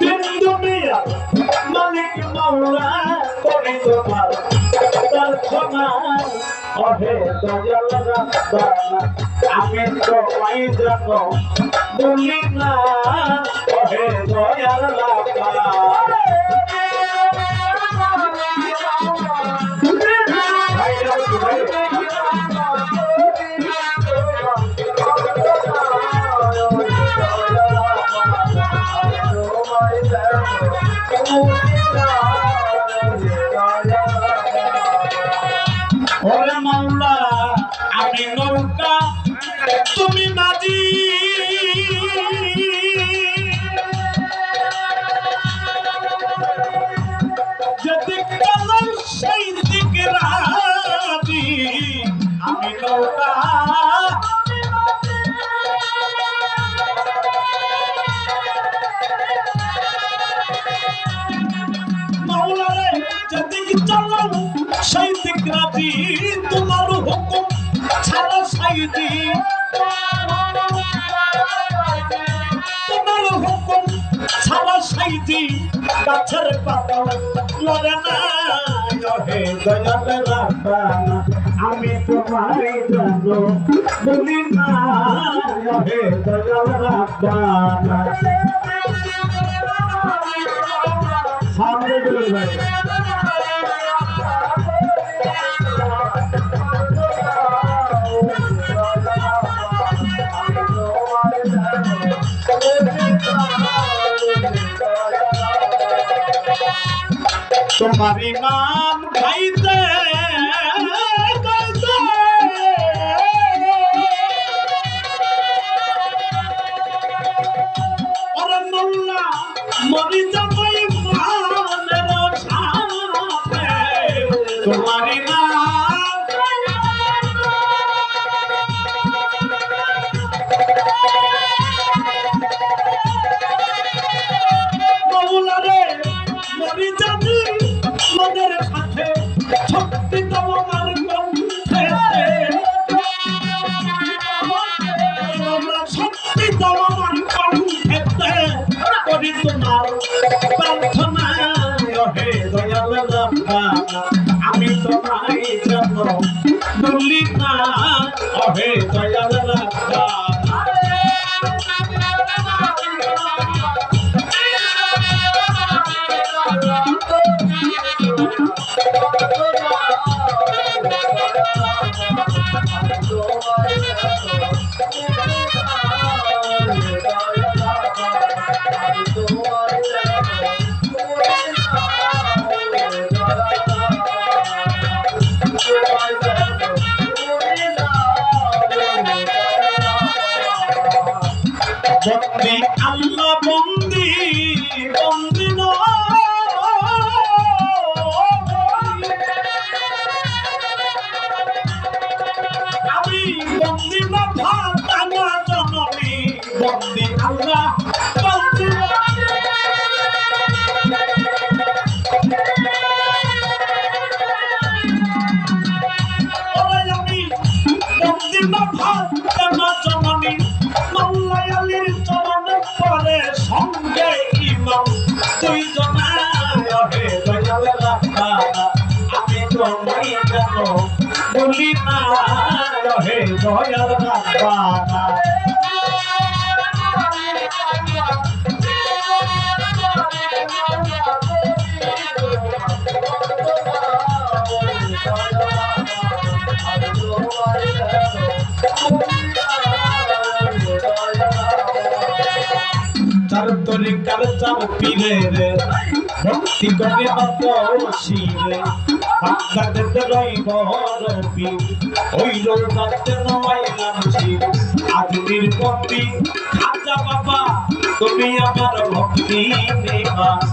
দিন দুনিয়া মালিক মাওলা করি তোমার প্রার্থনা অহে দয়াল রাব্বানা আমি তোমায় জানো বলি না 祝你生日快乐 রাজি তোমার হুকুম ছাড়া সাইদি তোমার হুকুম ছাড়া সাইদি গাছের পাতা লড়ে না হে দয়াল রাব্বানা আমি বলে ভাই নাম মোল্লা মরি যাবই বন্দি আল্লাহ বন্দি বন্দি আমি বন্দি না ভাত আমার বন্দি তোমায় জানো বলি না হে রাব্বানা তরিকার চার পীরে রে। ভক্তি করে বাপসিরে বাগদাদের রইব রবি হইল রাতে নমাইলাম শিব আগুনির পপি খাজা বাবা, তুমি আমার ভক্তি নেবা।